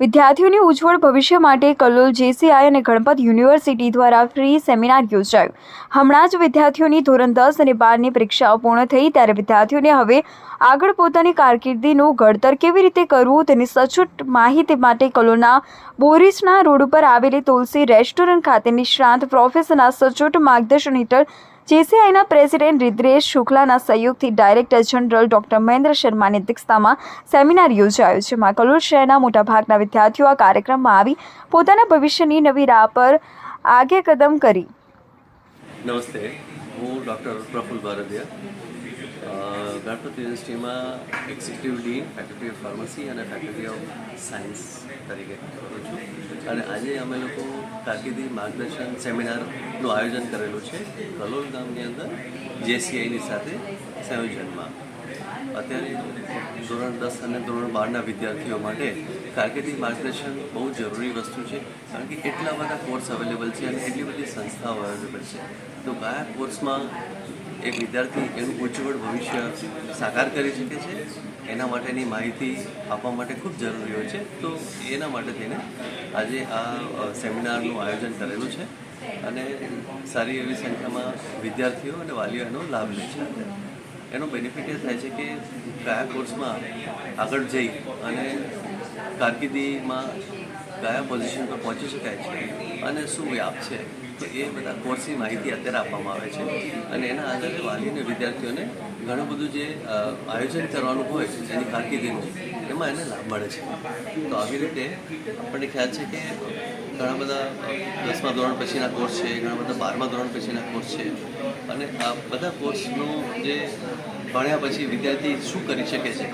વિદ્યાર્થીઓની ઉજ્જવળ ભવિષ્ય માટે કલોલ જેસીઆઈ અને ગણપત યુનિવર્સિટી દ્વારા ફ્રી સેમિનાર યોજાયો. હમણાં જ વિદ્યાર્થીઓની ધોરણ દસ અને બારની પરીક્ષાઓ પૂર્ણ થઈ ત્યારે વિદ્યાર્થીઓને હવે આગળ પોતાની કારકિર્દીનું ઘડતર કેવી રીતે કરવું તેની સચોટ માહિતી માટે કલોલના બોરીસના રોડ ઉપર આવેલી તુલસી રેસ્ટોરન્ટ ખાતે નિષ્ણાંત પ્રોફેસરના સચોટ માર્ગદર્શન હેઠળ જેસીઆઈના પ્રેસિડેન્ટ રિદ્રેશ શુક્લાના સહયોગથી ડાયરેક્ટર જનરલ ડોક્ટર મહેન્દ્ર શર્માની અધ્યક્ષતામાં સેમિનાર યોજાયો જેમાં કલોલ શહેરના મોટાભાગના વિદ્યાર્થીઓ આ કાર્યક્રમમાં આવી પોતાના ભવિષ્યની નવી રાહ પર આગે કદમ કરી. નમસ્તે હું ડૉક્ટર પ્રફુલ ભારતીય અ, ગણપત યુનિવર્સિટીમાં executive dean faculty of pharmacy અને ફેકલ્ટી ઓફ સાયન્સ તરીકે કરું છું. અને આજે અમે લોકો કારકિર્દી માર્ગદર્શન સેમિનારનું આયોજન કરેલું છે. કલોલ ગામની અંદર જેસીઆઈની સાથે સંયોજનમાં. અત્યારે ધોરણ દસ અને ધોરણ બારના વિદ્યાર્થીઓ માટે કારકિર્દી માર્ગદર્શન બહુ જરૂરી વસ્તુ છે, કારણ કે એટલા બધા કોર્સ અવેલેબલ છે અને એટલી બધી સંસ્થાઓ અવેલેબલ છે. તો કયા કોર્સમાં એક વિદ્યાર્થી એનું ઉજ્જવળ ભવિષ્ય સાકાર કરી શકે છે. એના માટેની માહિતી આપવા માટે ખૂબ જરૂરી હોય છે. તો એના માટે થઈને આજે આ સેમિનારનું આયોજન કરેલું છે અને સારી એવી સંખ્યામાં વિદ્યાર્થીઓ અને વાલીઓ એનો લાભ લે છે. એનો બેનિફિટ એ થાય છે કે કયા કોર્સમાં આગળ જઈ અને કારકિર્દીમાં કયા પોઝિશન પર પહોંચી શકાય છે અને શું વ્યાપ છે. તો એ બધા કોર્સની માહિતી અત્યારે આપવામાં આવે છે. અને એના આધારે વાલી અને વિદ્યાર્થીઓને ઘણું બધું જે આયોજન કરવાનું હોય એની કારકિર્દીનું, એમાં એને લાભ મળે છે. તો આવી રીતે આપણને ખ્યાલ છે કે ઘણા બધા દસમા ધોરણ પછીના કોર્સ છે, ઘણા બધા બારમા ધોરણ પછીના કોર્સ છે. અને આ બધા કોર્સનું જે ભણ્યા પછી વિદ્યાર્થી શું કરી શકે છે?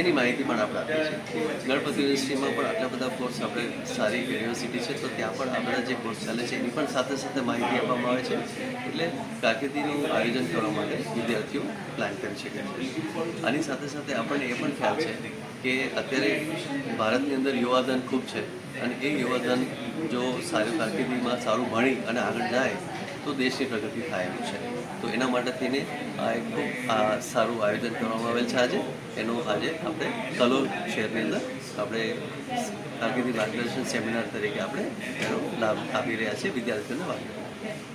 એની માહિતી પણ આપણે આપીએ છીએ. ગણપતિ યુનિવર્સિટીમાં પણ આટલા બધા કોર્સ આપણે સારી યુનિવર્સિટી છે, તો ત્યાં પણ આપણા જે કોર્સ ચાલે છે, એની પણ સાથે સાથે માહિતી આપવામાં આવે છે. એટલે કારકિર્દીનું આયોજન કરવા માટે વિદ્યાર્થીઓ પ્લાન કરી શકે છે. આની સાથે સાથે આપણને એ પણ ખ્યાલ છે કે અત્યારે ભારતની અંદર યુવાધન ખૂબ છે અને એ યુવાધન જો સારી કારકિર્દીમાં સારું ભણી અને આગળ જાય, તો દેશની પ્રગતિ થાય એમ છે. તો એના માટે થઈને આ એક ખૂબ સારું આયોજન કરવામાં આવેલ છે આજે. એનું આજે આપણે કલોલ શહેરની અંદર આપણે કારકિર્દી માર્ગદર્શન સેમિનાર તરીકે આપણે એનો લાભ આપી રહ્યા છીએ વિદ્યાર્થીઓને વાલીઓને